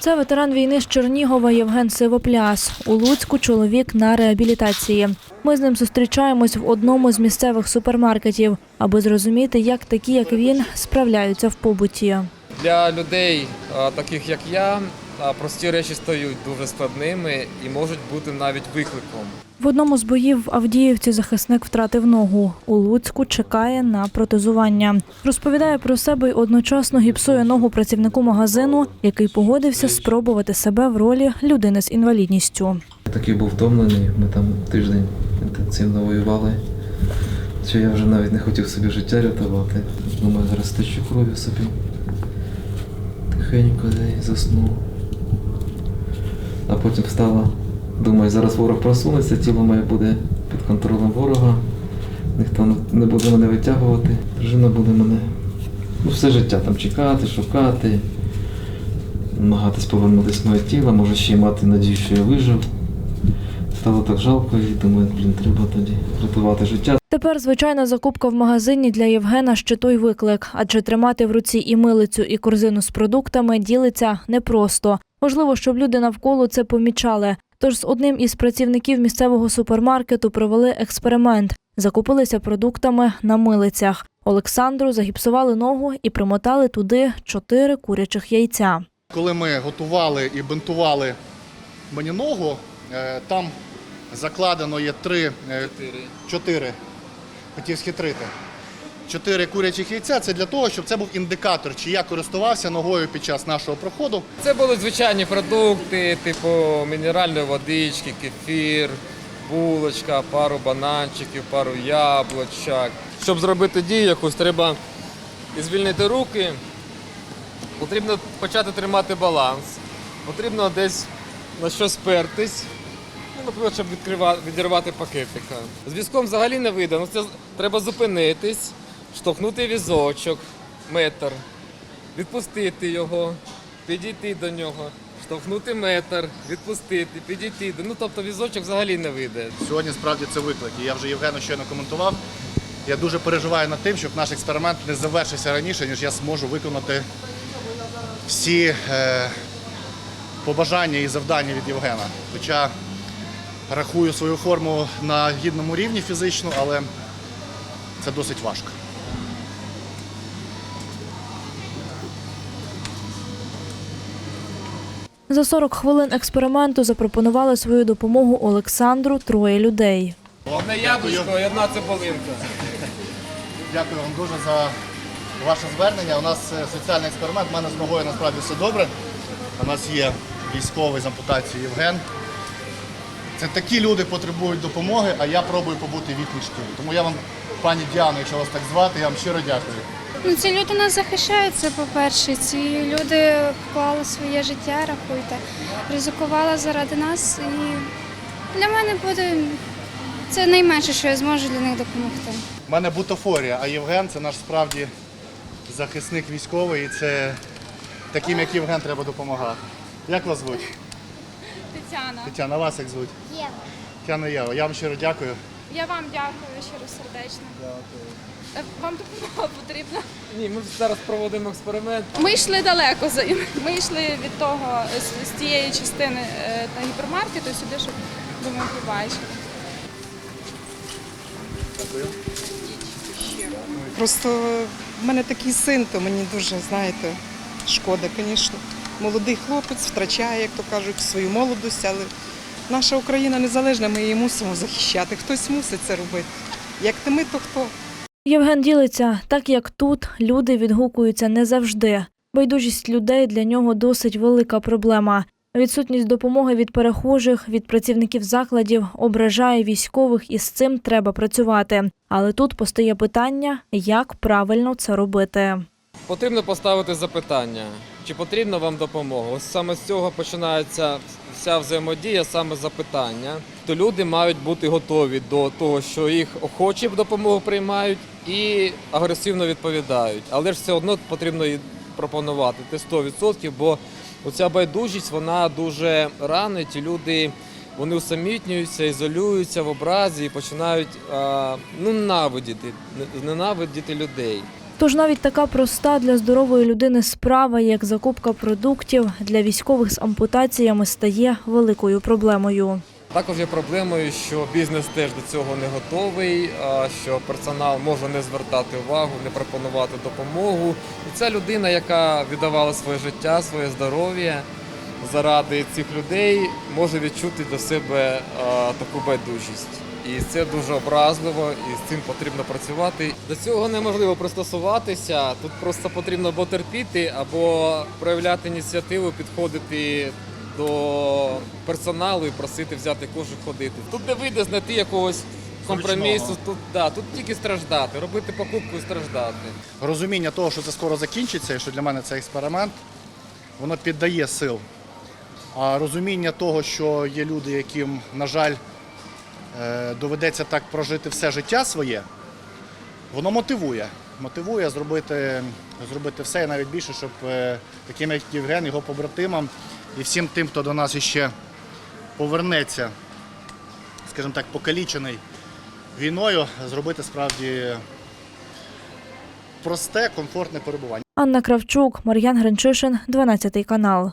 Це ветеран війни з Чернігова Євген Сивопляс. У Луцьку чоловік на реабілітації. Ми з ним зустрічаємось в одному з місцевих супермаркетів, аби зрозуміти, як такі, як він, справляються в побуті. Для людей, таких як я, а, прості речі стають дуже складними і можуть бути навіть викликом. В одному з боїв в Авдіївці захисник втратив ногу. У Луцьку чекає на протезування. Розповідає про себе й одночасно гіпсує ногу працівнику магазину, який погодився спробувати себе в ролі людини з інвалідністю. Такий був втомлений, ми там тиждень інтенсивно воювали. Що я вже навіть не хотів собі життя рятувати. Думаю, зараз стечу кров'ю собі. Тихенько заснув. А потім встала. Думаю, зараз ворог просунеться, тіло моє буде під контролем ворога. Ніхто не буде мене витягувати. Дружина буде мене ну, все життя там чекати, шукати, намагатись повернутися моє тіло, може ще й мати надію, що я вижив. Стало так жалко і думаю, блін, треба тоді рятувати життя. Тепер звичайна закупка в магазині для Євгена ще той виклик, адже тримати в руці і милицю, і корзину з продуктами ділиться непросто. Важливо, щоб люди навколо це помічали. Тож з одним із працівників місцевого супермаркету провели експеримент. Закупилися продуктами на милицях. Олександру загіпсували ногу і примотали туди чотири курячих яйця. Коли ми готували і бинтували мені ногу, е, там закладено є три, е, чотири, хотів схитрити. Чотири курячих яйця це для того, щоб це був індикатор, чи я користувався ногою під час нашого проходу. Це були звичайні продукти, типу мінеральної водички, кефір, булочка, пару бананчиків, пару яблучок. Щоб зробити дію якусь, треба звільнити руки, потрібно почати тримати баланс, потрібно десь на що спертись. Ну, наприклад, щоб відкрива- відірвати пакетика. З візком взагалі не вийде. Ну, це треба зупинитись, штовхнути візочок, метр, відпустити його, підійти до нього, штовхнути метр, відпустити, підійти. Ну тобто візочок взагалі не вийде. Сьогодні справді це виклик. І я вже Євгену щойно коментував. Я дуже переживаю над тим, щоб наш експеримент не завершився раніше, ніж я зможу виконати всі е, побажання і завдання від Євгена. Хоча рахую свою форму на гідному рівні фізично, але це досить важко. За 40 хвилин експерименту запропонували свою допомогу Олександру троє людей. Одне яблучко і одна цибулинка. Дякую вам дуже за ваше звернення. У нас е, соціальний експеримент. У мене з ногою насправді все добре. У нас є військовий з ампутацією Євген. Це такі люди потребують допомоги, а я пробую побути в. Тому я вам, пані Діано, якщо вас так звати, я вам щиро дякую. Ну, ці люди нас захищають, це по-перше. Ці люди вклали своє життя, рахуйте, ризикували заради нас. І для мене буде це найменше, що я зможу для них допомогти. У мене бутафорія, а Євген це наш справді захисник військовий. І це таким, як Євген, треба допомагати. Як вас звуть? Тетяна, Тетяна, вас як звуть? Єва. Тетяна Єва. Я вам щиро дякую. Я вам дякую щиро сердечно. Е, Вам допомога потрібна. Ні, ми зараз проводимо експеримент. Ми йшли далеко за ми йшли від того з, з тієї частини е, та гіпермаркету сюди, щоб думаю, побачили. Просто в мене такий син, то мені дуже, знаєте, шкода, звісно. Молодий хлопець втрачає, як то кажуть, свою молодость, але наша Україна незалежна, ми її мусимо захищати. Хтось мусить це робити. Як не ми, то хто? Євген ділиться, так як тут люди відгукуються не завжди. Байдужість людей для нього досить велика проблема. Відсутність допомоги від перехожих, від працівників закладів ображає військових, і з цим треба працювати. Але тут постає питання, як правильно це робити. Потрібно поставити запитання, чи потрібна вам допомога. Ось саме з цього починається вся взаємодія, саме запитання. То люди мають бути готові до того, що їх охочі допомогу приймають і агресивно відповідають. Але ж все одно потрібно і пропонувати те 100%, бо оця байдужість вона дуже ранить. І люди вони усамітнюються, ізолюються в образі і починають а, ненавидіти, ненавидіти людей. Тож навіть така проста для здорової людини справа, як закупка продуктів для військових з ампутаціями, стає великою проблемою. Також є проблемою, що бізнес теж до цього не готовий, що персонал може не звертати увагу, не пропонувати допомогу. І ця людина, яка віддавала своє життя, своє здоров'я заради цих людей, може відчути до себе таку байдужість. І це дуже образливо, і з цим потрібно працювати. До цього неможливо пристосуватися. Тут просто потрібно або терпіти, або проявляти ініціативу, підходити до персоналу і просити взяти кожух ходити. Тут не вийде знайти якогось компромісу. Тут да, тут тільки страждати, робити покупку і страждати. Розуміння того, що це скоро закінчиться, і що для мене це експеримент, воно піддає сил. А розуміння того, що є люди, яким, на жаль, доведеться так прожити все життя своє, воно мотивує. Мотивує зробити, зробити все і навіть більше, щоб е, таким як Євген, його побратимам і всім тим, хто до нас іще повернеться, скажімо так, покалічений війною, зробити справді просте, комфортне перебування. Анна Кравчук, Мар'ян Гринчишин, 12 канал.